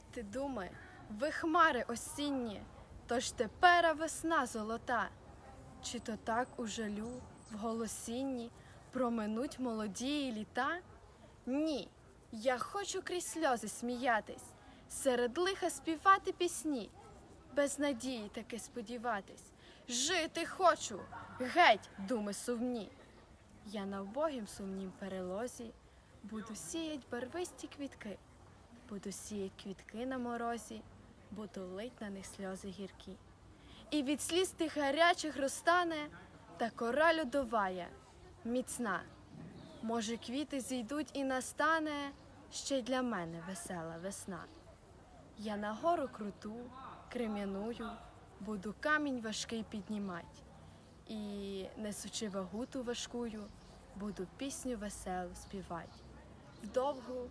Ти, думи, ви хмари осінні, тож тепера весна золота. Чи то так у жалю, в голосінні проминуть молодії літа? Ні, я хочу крізь сльози сміятись, серед лиха співати пісні, без надії таки сподіватись. Жити хочу, геть, думи сумні. Я на вбогім сумнім перелозі буду сіять барвисті квітки, буду сіять квітки на морозі, буду лить на них сльози гіркі. І від сліз тих гарячих розтане та кора льодовая, міцна. Може, квіти зійдуть і настане ще й для мене весела весна. Я на гору круту, крем'яную, буду камінь важкий піднімать. І, несучи вагу ту важкую, буду пісню веселу співать. Вдовгу,